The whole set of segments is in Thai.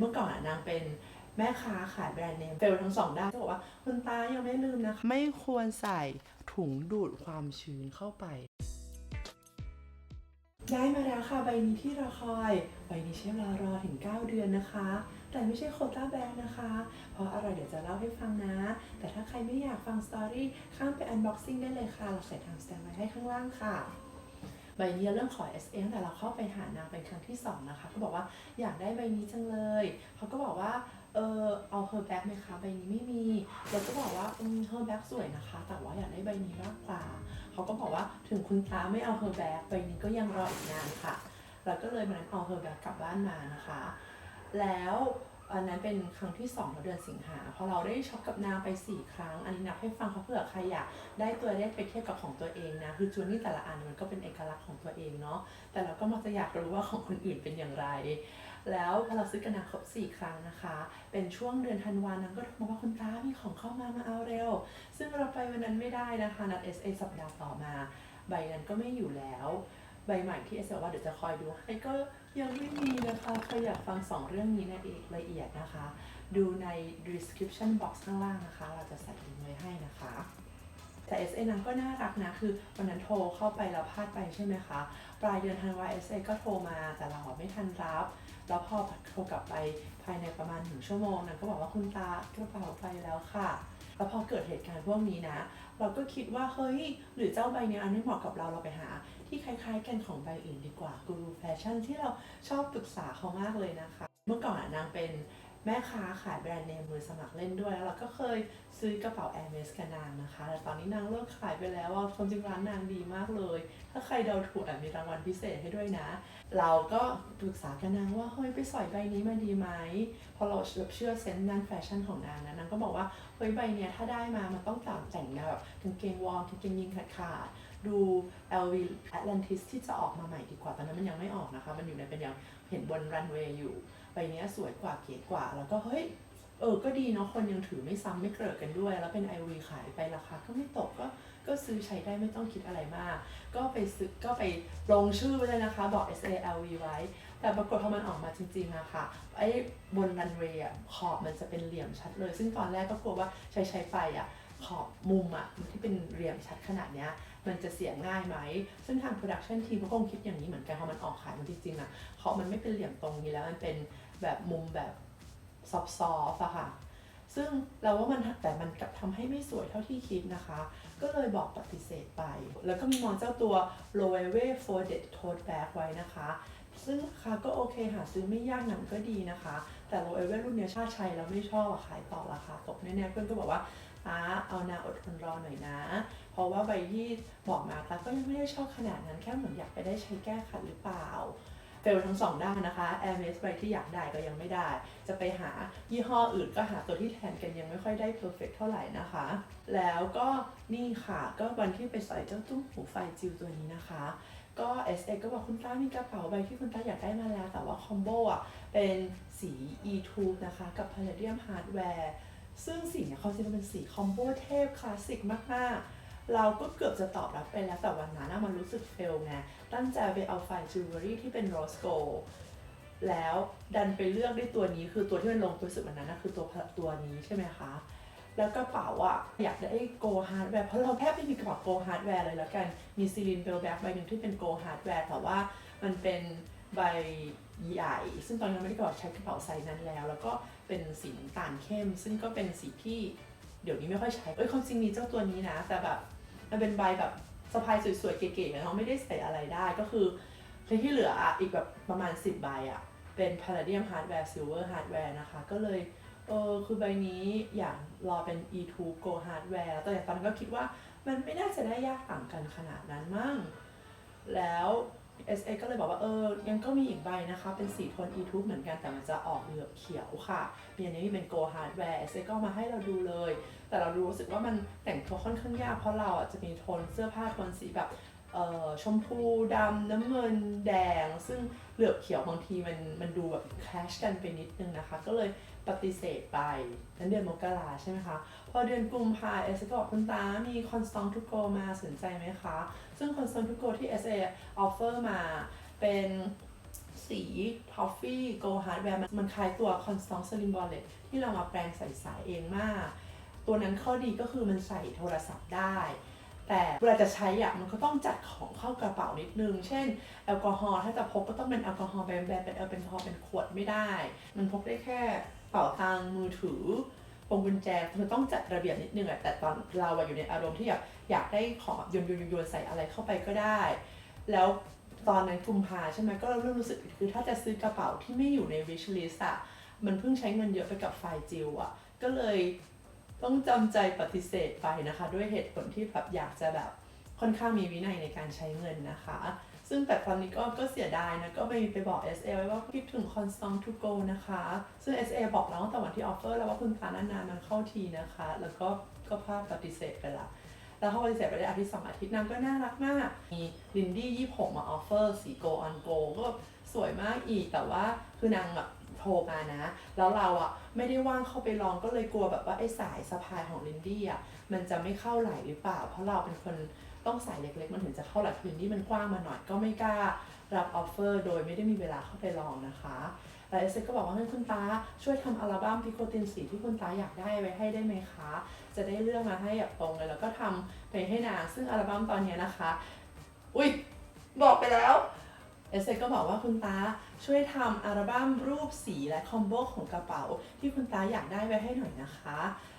เมื่อก่อนอะนางเป็นแม่ค้าขายแบรนด์เนมเฟลทั้งสองด้านจะบอกว่าคุณตายังไม่ลืมนะคะ ไม่ควรใส่ถุงดูดความชื้นเข้าไปได้มาแล้วค่ะใบนี้ที่รอคอยใบนี้ใช้เวลารอถึง 9 เดือนนะคะ แต่ไม่ใช่โควต้าแบรนด์นะคะ เพราะอะไรเดี๋ยวจะเล่าให้ฟังนะ แต่ถ้าใครไม่อยากฟังสตอรี่ข้ามไปอันบ็อกซิ่งได้เลยค่ะ เราใส่ทางสแตนไว้ให้ข้างล่างค่ะ ใบนี้เรื่องขอ SA ตั้งแต่เราเข้าไปหานางเป็นครั้งที่2นะคะก็บอกว่าอยากได้ใบนี้จังเลยเขาก็บอกว่าเออเอาเฮอร์แบ็กไหมคะใบนี้ไม่มีเราก็บอกว่าอืมเฮอร์แบ็กสวยนะคะ แต่ว่าอยากได้ใบนี้มากกว่าเขาก็บอกว่าถึงคุณตาไม่เอาเฮอร์แบ็กใบนี้ก็ยังรออีกนานค่ะเราก็เลยมันเอาเฮอร์แบ็กกลับบ้านมานะคะ แล้ว อันนั้นเป็นครั้งที่2องเดือนสิงหาพอเราได้ช็อปกับนางไป 4 ครั้ง อันนี้นับให้ฟังเขาเผื่อใครอยากได้ตัวเลขไปเทียบกับของตัวเองนะ คือจูนี่แต่ละอันมันก็เป็นเอกลักษณ์ของตัวเองเนาะ แต่เราก็มักจะอยากรู้ว่าของคนอื่นเป็นอย่างไร แล้วพอเราซื้อกันนาครบ4 ครั้งนะคะ เป็นช่วงเดือนธันวานังก็โทรมาว่าคุณตามีของเข้ามามาเอาเร็ว ซึ่งเราไปวันนั้นไม่ได้นะคะนัด SA สัปดาห์ต่อมา ใบนั้นก็ไม่อยู่แล้ว ใบใหม่ที่เอสบอกว่าเดี๋ยวจะคอยดูให้ก็ ยังไม่มีนะคะใครอยากฟังสองเรื่องนี้ในละเอียดนะคะ ดูใน description box ข้างล่างนะคะ เราจะใส่ลิงก์ไว้ให้นะคะแต่ SA นั้นก็น่ารักนะ คือวันนั้นโทรเข้าไปแล้วพลาดไปใช่ไหมคะ ปลายเดือนธันวา SA ก็โทรมาแต่เราไม่ทันรับ แล้วพอโทรกลับไปภายในประมาณหนึ่งชั่วโมงนั้นก็บอกว่าคุณตากระเป๋าไปแล้วค่ะ แล้วพอเกิดเหตุการณ์พวกนี้นะ เราก็คิดว่าเฮ้ยหรือเจ้าใบเนี้ยอันไม่เหมาะกับเราเราไปหา ที่คล้ายๆ กันของใบอื่นดีกว่ากูรูแฟชั่นที่เราชอบปรึกษาเขามากเลยนะคะ เมื่อก่อนนางเป็นแม่ค้าขายแบรนด์เนมมือสมัครเล่นด้วย แล้วเราก็เคยซื้อกระเป๋าแอร์เมสกับนางนะคะ แต่ตอนนี้นางเลิกขายไปแล้วอะความจริงร้านนางดีมากเลย ถ้าใครเดาถูกมีรางวัลพิเศษให้ด้วยนะ เราก็ปรึกษากันนางว่าเฮ้ยไปสอยใบนี้มาดีไหมพราะเราเชื่อเซนส์ด้านแฟชั่นของนางนะนางก็บอกว่าเฮ้ยใบเนี้ยถ้าได้มามันต้องแต่งแต่งแนวแบบกางเกงวอร์มกางเกงยีนขาด ดู LV Atlantis ที่จะออกมาใหม่ดีกว่าตอนนั้นมันยังไม่ออกนะคะ มันอยู่ในเป็นยังเห็นบนรันเวย์อยู่ใบเนี้ยสวยกว่าเก๋กว่า แล้วก็เฮ้ยเออ ก็ดีเนาะ คนยังถือไม่ซ้ำไม่เกลิกกันด้วย แล้วเป็น i อขายไปราคาก็ไม่ตกก็ ก็ซื้อใช้ได้ไม่ต้องคิดอะไรมาก ก็ไปซื้อ ก็ไปลงชื่อไว้เลยนะคะ บอก S A L V ไว้ แต่ปรากฏพอมันออกมาจริงๆอะค่ะ ไอ้บนรันเวย์อะขอบมันจะเป็นเหลี่ยมชัดเลย ซึ่งตอนแรกก็กลัวว่าใช้ใช้ไปอะ ขอบมุมอะที่เป็นเหลี่ยมชัดขนาดเนี้ยมันจะเสียง่ายไหม ซึ่งทาง production team ก็คงคิดอย่างนี้เหมือนกันพอมันออกขายมันจริงๆอะขอบมันไม่เป็นเหลี่ยมตรงนี้แล้วมันเป็นแบบมุมแบบซอฟต์ๆอะค่ะซึ่งเราว่ามันแต่มันกลับทำให้ไม่สวยเท่าที่คิดนะคะ ก็เลยบอกปฏิเสธไป แล้วก็มีมองเจ้าตัว l o e w e f o r d e d Tote Bag ไว้นะคะ ซึ่งราคาก็โอเคหาซื้อไม่ยากหนังก็ดีนะคะ แต่ l o e w e รุ่นเนี้ยชาติชัยแล้วไม่ชอบอะขายต่อราคาตกแน่ๆเพื่อนก็บอกว่า อ่าเอานาอดทนรอหน่อยนะ เพราะว่าใบที่บอกมาค่ะก็ยังไม่ได้ชอบขนาดนั้นแค่เหมือนอยากไปได้ใช้แก้ขัดหรือเปล่าเฟลทั้งสองด้านนะคะ Air m a s ใบที่อยากได้ก็ยังไม่ได้ จะไปหายี่ห้ออื่นก็หาตัวที่แทนกันยังไม่ค่อยได้ perfect เท่าไหร่นะคะ แล้วก็นี่ค่ะก็วันที่ไปใส่เจ้าตุ้มหูไฟจิวตัวนี้นะคะ ก็ SA ก็บอกคุณต้ามีกระเป๋าใบที่คุณต้าอยากได้มาแล้ว แต่ว่าคอมโบอะเป็นสี E2 นะคะ กับ Palladium Hardware ซึ่งสีเนี่ยเขาจะเป็นสีคอมโบเทพคลาสสิกมากๆ เราก็เกือบจะตอบรับไปแล้วแต่วันนั้นมันรู้สึกเฟลไงตั้งใจไปเอาไฟจิวเวลรี่ที่เป็นโรสโกแล้วดันไปเลือกได้ตัวนี้คือตัวที่มันลงตัวสุดวันนั้นนะคือตัวตัวนี้ใช่ไหมคะ แล้วกระเป๋าอะอยากได้โกฮาร์ดแวร์เพราะเราแทบไม่มีกระเป๋าโกฮาร์ดแวร์เลยแล้วกันมีซีลินเบลแบ็กใบหนึ่งที่เป็นโกฮาร์ดแวร์แต่ว่ามันเป็นใบใหญ่ ซึ่งตอนนั้นไม่ได้กระเป๋าใช้กระเป๋าไซส์นั้นแล้ว แล้วก็ เป็นสีน้ำตาลเข้ม ซึ่งก็เป็นสีที่เดี๋ยวนี้ไม่ค่อยใช้ เอ้ยความจริงมีเจ้าตัวนี้นะ แต่แบบมันเป็นใบแบบสะพายสวยๆ เก๋ๆเราไม่ได้ใส่อะไรได้ก็คือที่เหลืออะอีกแบบประมาณ 10 ใบอะ เป็น Palladium Hardware Silver Hardware นะคะ ก็เลยเออคือใบนี้อยากรอเป็น E2 Go Hardware แต่อย่างตอนนั้นก็คิดว่ามันไม่น่าจะได้ยากต่างกันขนาดนั้นมั้งแล้ว SA ก็เลยบอกว่าเออยังก็มีอีกใบนะคะ เป็นสีโทน E2 เหมือนกันแต่มันจะออกเหลือบเขียวค่ะมีอันนี้เป็น Go Hardware SA ก็เอามาให้เราดูเลย แต่เรารู้สึกว่ามันแต่งตัวค่อนข้างยากเพราะเราอะจะมีโทนเสื้อผ้าโทนสีแบบเอ่อชมพูดำน้ำเงินแดง ซึ่งเหลือบเขียวบางทีมันมันดูแบบคลชกันไปนิดนึงนะคะ ก็เลย ปฏิเสธไปนั้นเดือนมกราใช่ไหมคะ พอเดือนกุมภาเอสก็บอกคุณตา มีคอนสตองทุกโกมาสนใจไหมคะ ซึ่งคอนสตองทุกโกที่ SA offer มาเป็นสีทอฟฟี่โกฮาร์ดแวร์มันคล้ายตัว Constance Slim Wallet ที่เรามาแปลงใส่สายเองมาก ตัวนั้นข้อดีก็คือมันใส่โทรศัพท์ได้ แต่เวลาจะใช้อะมันก็ต้องจัดของเข้ากระเป๋านิดนึง เช่นแอลกอฮอล์ถ้าจะพกก็ต้องเป็นแอลกอฮอล์แบนแบนเป็นแอลกอฮอล์เป็นขวดไม่ได้ มันพกได้แค่เป๋าตังมือถือพวงกุญแจมันต้องจัดระเบียบนิดนึงอะแต่ตอนเราอะอยู่ในอารมณ์ที่อยากอยากได้ของโยนโยนโยนใส่อะไรเข้าไปก็ได้ แล้วตอนนั้นกุมภาใช่ไหมก็เริ่มรู้สึกคือถ้าจะซื้อกระเป๋าที่ไม่อยู่ใน wish list อะมันเพิ่งใช้เงินเยอะไปกับไฟจิลอะก็เลย ต้องจำใจปฏิเสธไปนะคะ ด้วยเหตุผลที่แบบอยากจะแบบค่อนข้างมีวินัยในการใช้เงินนะคะ ซึ่งแต่ตอนนี้ก็ก็เสียดายนะ ก็ไปไปบอก SA ไว้ว่าคิดถึง Constant to go นะคะ ซึ่ง SA บอกแล้วตั้งแต่วันที่ออฟเฟอร์แล้วว่าคุณตานานๆมันเข้าทีนะคะ แล้วก็ก็พลาดปฏิเสธไปละแล้วเขาปฏิเสธไปได้อาทิตย์สองอาทิตย์นางก็น่ารักมาก มีลินดี้ยี่หกมาออฟเฟอร์สีโกออนโกก็สวยมากอีกแต่ว่าคือนางแบบ โทรมานะ แล้วเราอะไม่ได้ว่างเข้าไปลองก็เลยกลัวแบบว่าไอ้สายสะพายของลินดี้อะมันจะไม่เข้าไหลหรือเปล่า เพราะเราเป็นคนต้องสายเล็กๆ มันถึงจะเข้าไหลคือลินดี้มันกว้างมาหน่อยก็ไม่กล้ารับออฟเฟอร์ โดยไม่ได้มีเวลาเข้าไปลองนะคะแล้วเอสเซก็บอกว่าให้คุณตาช่วยทำอัลบั้มพิโคตินสีที่คุณตาอยากได้ไว้ให้ได้ไหมคะ จะได้เลือกมาให้แบบตรงเลยแล้วก็ทำไปให้นางซึ่งอัลบั้มตอนนี้นะคะ อุ้ยบอกไปแล้ว เอสเซก็บอกว่าคุณตาช่วยทำอัลบั้มรูปสีและคอมโบของกระเป๋า ที่คุณตาอยากได้ไว้ให้หน่อยนะคะ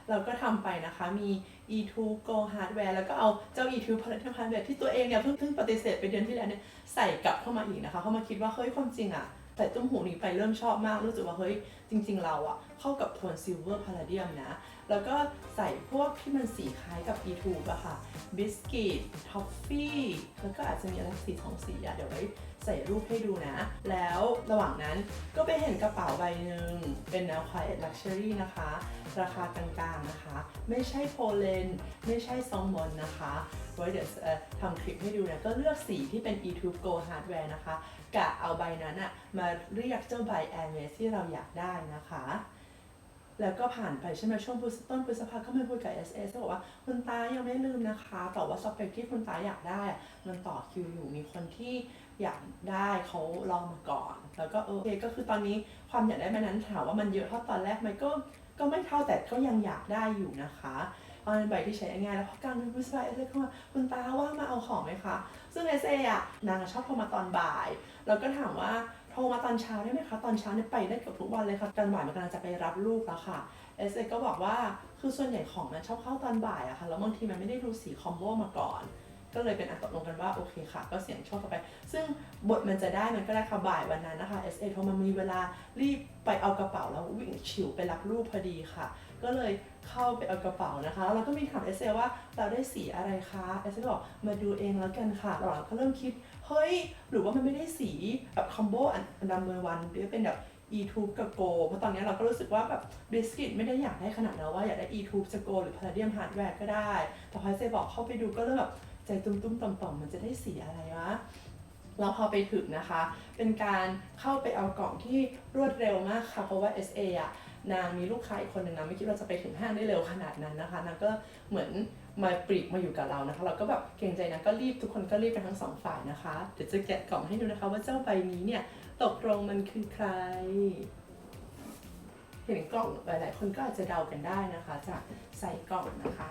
เราก็ทำไปนะคะมี E2 Go Hardware แล้วก็เอาเจ้า E2 Platinum Hardware ที่ตัวเองเนี่ยเพิ่งเพิ่งปฏิเสธไปเดือนที่แล้วเนี่ยใส่กลับเข้ามาอีกนะคะเข้ามาคิดว่าเฮ้ยความจริงอะใส่ตุ้มหูนี้ไปเริ่มชอบมากรู้สึกว่าเฮ้ยจริง ๆ เราอะเข้ากับโทนซิลเวอร์พาราเดียมนะแล้วก็ใส่พวกที่มันสีคล้ายกับ E2 อะค่ะ บิสกิต ท็อฟฟี่ แล้วก็อาจจะมีอะไรสีสองสีอะเดี๋ยวไว้ใส่รูปให้ดูนะ แล้วระหว่างนั้นก็ไปเห็นกระเป๋าใบหนึ่งเป็นแนว Quiet Luxury นะคะ ราคากลางๆนะคะ ไม่ใช่โพเลนไม่ใช่ซองมอนนะคะไว้เดี๋ยวทำคลิปให้ดูนะ ก็เลือกสีที่เป็น E2 Go Hardware นะคะกะเอาใบนั้นอะมาเรียกเจ้าใบ Air m a s ที่เราอยากได้นะคะ แล้วก็ผ่านไปใช่ไหมช่วงต้นพฤษภาก็มาคุยกับ S S บอกว่าคุณตายังไม่ลืมนะคะแต่ว่าสเปคที่คุณตาอยากได้อะมันต่อคิวอยู่มีคนที่อยากได้เขาลองมาก่อน แล้วก็เออโอเคก็คือตอนนี้ความอยากได้มันนั้นถามว่ามันเยอะเท่าตอนแรกไหมก็ก็ไม่เท่าแต่ก็ยังอยากได้อยู่นะคะเอาเป็นใบที่ใช้ง่ายแล้วพอกลางเดือนพฤษภาเอสเอเข้ามาคุณตาว่างมาเอาของไหมคะ ซึ่งเอสเออะนางชอบโทรมาตอนบ่าย แล้วก็ถามว่า โทรมาตอนเช้าได้ไหมคะ ตอนเช้าเนี่ยไปได้เกือบทุกวันเลยค่ะตอนบ่ายมันกำลังจะไปรับลูกแล้วค่ะเอสเอก็บอกว่าคือส่วนใหญ่ของมันชอบเข้าตอนบ่ายอะค่ะแล้วบางทีมันไม่ได้ดูสีคอมโบมาก่อน ก็เลยเป็นอันตกลงกันว่าโอเคค่ะ ก็เสียงโชคกันไป ซึ่งบทมันจะได้มันก็ได้ค่ะบ่ายวันนั้นนะคะ SA โทรมามีเวลารีบไปเอากระเป๋าแล้ววิ่งฉิวไปรับลูกพอดีค่ะ ก็เลยเข้าไปเอากระเป๋านะคะแล้วเราก็มีถาม SA ว่าเราได้สีอะไรคะ SA ก็บอกมาดูเองแล้วกันค่ะเราก็เริ่มคิด เฮ้ย หรือว่ามันไม่ได้สีแบบคอมโบอันดัมเบอร์วันหรือเป็นแบบ e-tube กับ go เพราะตอนนี้เราก็รู้สึกว่าแบบบิสกิตไม่ได้อยากได้ขนาดนั้นว่าอยากได้ e-tube จะ go หรือ palladium hardware ก็ได้ แต่พอเซบอกเข้าไปดูก็เริ่มแบบใจตุ้มๆต่อมๆมันจะได้สีอะไรวะเราพอไปถึงนะคะ เป็นการเข้าไปเอากล่องที่รวดเร็วมากค่ะ เพราะว่า SA อะนางมีลูกค้าอีกคนหนึ่งนะไม่คิดว่าจะไปถึงห้างได้เร็วขนาดนั้นนะคะนางก็เหมือน มาปรีกมาอยู่กับเรานะคะ เราก็แบบเกรงใจนางก็รีบทุกคนก็รีบกันทั้งสองฝ่ายนะคะ เดี๋ยวจะแกะกล่องให้ดูนะคะ ว่าเจ้าใบนี้เนี่ยตกลงมันคือใคร เห็นกล่องหลายๆคนก็อาจจะเดากันได้นะคะจากใส่กล่องนะคะ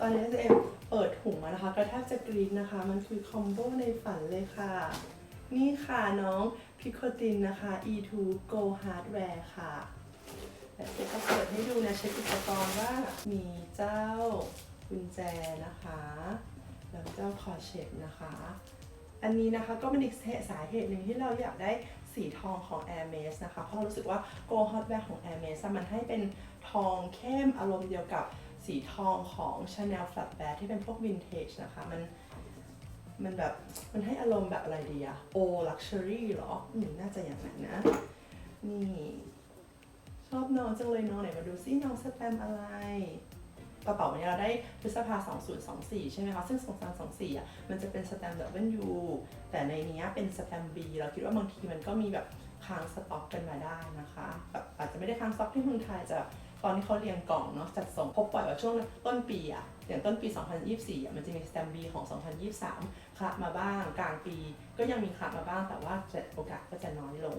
ตอนนี้เอ็มเปิด ถุงมานะคะก็แทบจะกรี๊ดนะคะ มันคือคอมโบในฝันเลยค่ะ นี่ค่ะน้องพิโคตินนะคะ E2 Go Hardware ค่ะแต่เดี๋ยวจะเปิดให้ดูนะเช็คอุปกรณ์ว่ามีเจ้ากุญแจนะคะ แล้วเจ้าคอเช็ดนะคะ อันนี้นะคะก็เป็นอีกสาเหตุหนึ่งที่เราอยากได้สีทองของ Air m a s นะคะ เพราะรารู้สึกว่า Go Hardware ของ Air m a s มันให้เป็นทองเข้มอารมณ์เดียวกับ สีทองของ Chanel Flat b a r ที่เป็นพวกวินเทจนะคะ มันมันแบบ มันให้อารมณ์แบบอะไรดีอะ O luxury เหรออืมน่าจะอย่างนั้นนะ นี่ ชอบน้องจังเลยน้องไหนมาดูซิน้องสแตมอะไรกระเป๋าเนี้ยเราได้พฤษภา 2024 ใช่ไหมคะ ซึ่ง 2324 อะ มันจะเป็นสแตมป์แบบเว้นยูแต่ในนี้เป็นสแตมป์ B เราคิดว่าบางทีมันก็มีแบบค้างสต็อกกันมาได้นะคะ แบบอาจจะไม่ได้ค้างสต็อกที่เมืองไทยจะ ตอนที่เขาเรียงกล่องเนาะจัดส่งพบปล่อยว่าช่วงต้นปีอะอย่างต้นปี 2024อะมันจะมีสแตมบีของ 2023คละมาบ้างกลางปีก็ยังมีคละมาบ้างแต่ว่าโอกาสก็จะน้อยลง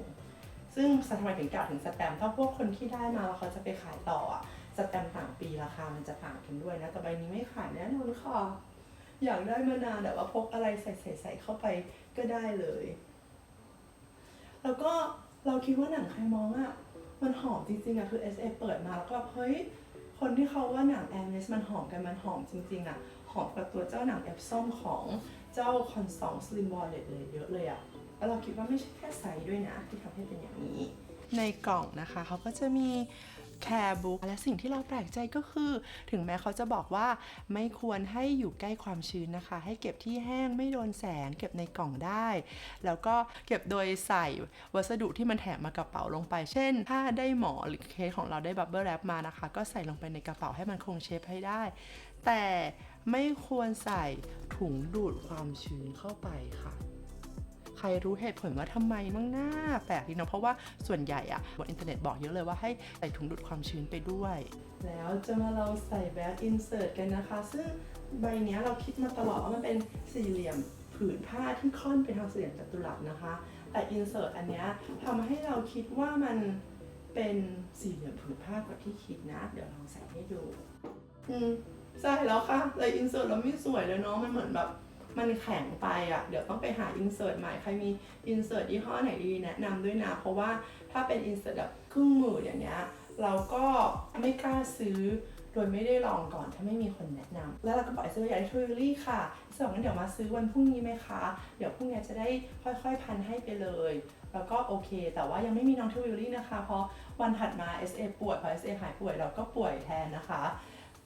ซึ่งทำไมถึงกล่าวถึงสแตมถ้าพวกคนที่ได้มาแล้วเขาจะไปขายต่ออะสแตมต่างปีราคามันจะต่างกันด้วยนะแต่ใบนี้ไม่ขายแน่นอนค่ะอยากได้มานานแต่ว่าพกอะไรใส่ใส่ใส่เข้าไปก็ได้เลย แล้วก็เราคิดว่าหนังใครมองอะ มันหอมจริงๆอะคือ SA เปิดมาแล้วก็แบบเฮ้ย คนที่เขาว่าหนังแอ r เนสมันหอมกันมันหอมจริงๆอะหอมกว่าตัวเจ้าหนังแอปซ่อมของเจ้าคอนสองสลิมบอลเลตเลยเยอะเลยอะแล้วเราคิดว่าไม่ใช่แค่ไซส์ด้วยนะ ที่ทำให้เป็นอย่างนี้ ในกล่องนะคะเขาก็จะมี แคร์บุ๊กและสิ่งที่เราแปลกใจก็คือ ถึงแม้เขาจะบอกว่าไม่ควรให้อยู่ใกล้ความชื้นนะคะ ให้เก็บที่แห้งไม่โดนแสง เก็บในกล่องได้ แล้วก็เก็บโดยใส่วัสดุที่มันแถมมากระเป๋าลงไป เช่น ถ้าได้หมอหรือเคสของเราได้บับเบิลแรปมานะคะ ก็ใส่ลงไปในกระเป๋าให้มันคงเชฟให้ได้ แต่ไม่ควรใส่ถุงดูดความชื้นเข้าไปค่ะ ใครรู้เหตุผลว่าทำไมมั่งหน้าแปลกดีเนาะเพราะว่าส่วนใหญ่อะบนอินเทอร์เน็ตบอกเยอะเลยว่าให้ใส่ถุงดูดความชื้นไปด้วย แล้วจะมาเราใส่แบ็กอินเสิร์ตกันนะคะ ซึ่งใบเนี้ยเราคิดมาตลอดว่ามันเป็นสี่เหลี่ยมผืนผ้าที่ค่อนไปทางสี่เหลี่ยมจัตุรัสนะคะ แต่อินเสิร์ตอันเนี้ยทำให้เราคิดว่ามันเป็นสี่เหลี่ยมผืนผ้ากว่าที่คิดนะ เดี๋ยวลองใส่ให้ดู อืมใช่แล้วค่ะเลยอินเสิร์ตเราไม่สวยเลยเนาะมันเหมือนแบบ มันแข็งไปอะ่ะ เดี๋ยวต้องไปหาอินเสิร์ตใหม่ ใครมีอินเสิร์ตยี่ห้อไหนดีแนะนำด้วยนะ เพราะว่าถ้าเป็นอินเสิร์ตแบบครึ่งมืออย่างเงี้ย เราก็ไม่กล้าซื้อโดยไม่ได้ลองก่อนถ้าไม่มีคนแนะนำแล้วเราก็บอกไอ้ซื้ออยากได้ทวิลลี่ค่ะสองงั้นเดี๋ยวมาซื้อวันพรุ่งนี้ไหมคะ เดี๋ยวพรุ่งนี้จะได้ค่อยๆพันให้ไปเลย แล้วก็โอเค แต่ว่ายังไม่มีน้องทวิลลี่นะคะ เพราะวันถัดมา SA ป่วยพอ SA หายป่วยเราก็ป่วยแทนนะคะ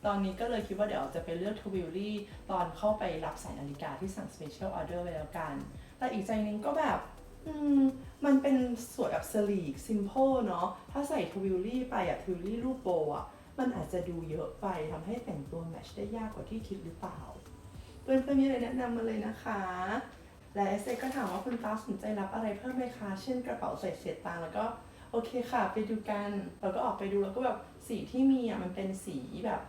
ตอนนี้ก็เลยคิดว่าเดี๋ยวจะไปเลือกทวิลลี่ตอนเข้าไปรับสายนาฬิกาที่สั่ง Special Order ไว้แล้วกัน แต่อีกใจนึงก็แบบมมันเป็นสวยแบบสลีกซิม p พ e เนาะ ถ้าใส่ทวิลลี่ไปอะทวิลลี่รูปโบอะมันอาจจะดูเยอะไปทำให้แต่งตัวแมชได้ยากกว่าที่คิดหรือเปล่า เพื่อนๆมีอะไรแนะนำมาเลยนะคะ และเอสเก็ถามว่าคุณฟ้าสนใจรับอะไรเพิ่มไหมคะ เช่นกระเป๋าใส่เศษตังแล้วก็โอเคค่ะ ไปดูกัน เราก็ออกไปดูแล้วก็แบบสีที่มีอะมันเป็นสีแบบ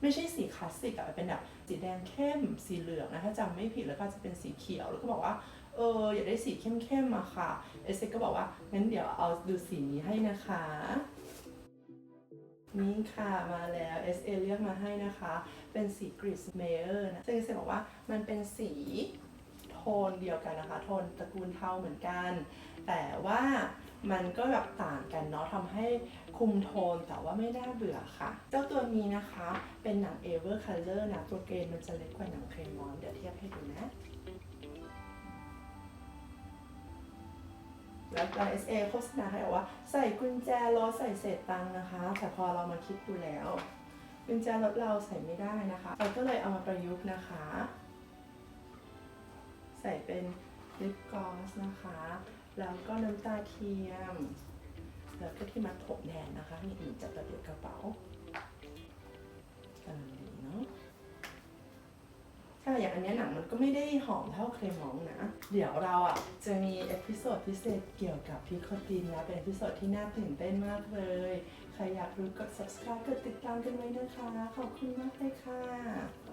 ไม่ใช่สีคลาสสิกอะเป็นแบบสีแดงเข้มสีเหลืองนะถ้าจำไม่ผิดแล้วก็จะเป็นสีเขียวแล้วก็บอกว่าเอออยากได้สีเข้มๆอะค่ะเอสเก็บอกว่างั้นเดี๋ยวเอาดูสีนี้ให้นะคะนี่ค่ะมาแล้ว SA เลือกมาให้นะคะ เป็นสีกริสเมเยอร์นะซึ่งเอสบอกว่ามันเป็นสีโทนเดียวกันนะคะ โทนตระกูลเทาเหมือนกัน แต่ว่ามันก็แบบต่างกันเนาะทำให้ คุมโทนแต่ว่าไม่น่าเบื่อค่ะ เจ้าตัวนี้นะคะเป็นหนัง Ever Color นะตัวเกรนมันจะเล็กกว่าหนังเครมอนเดี๋ยวเทียบให้ดูนะ แล้วก็ SA โฆษณาให้บอกว่าใส่กุญแจรถใส่เศษตังค์นะคะ แต่พอเรามาคิดดูแล้วกุญแจรถเราใส่ไม่ได้นะคะ เราก็เลยเอามาประยุกต์นะคะ ใส่เป็นลิปกลอสนะคะ แล้วก็น้ำตาเทียม แล้วก็ที่มัดผมแทนนะคะนี่อื่นจัดระเบียบกระเป๋ากำลังดีเนาะใช่อย่างอันนี้หนังมันก็ไม่ได้หอมเท่าเครมองนะ เดี๋ยวเราอะจะมีเอพิโซดพิเศษเกี่ยวกับพิโคตินแล้วเป็นเอพิโซดที่น่าตื่นเต้นมากเลย ใครอยากรู้กด subscribe กดติดตามกันไว้นะคะ ขอบคุณมากเลยค่ะ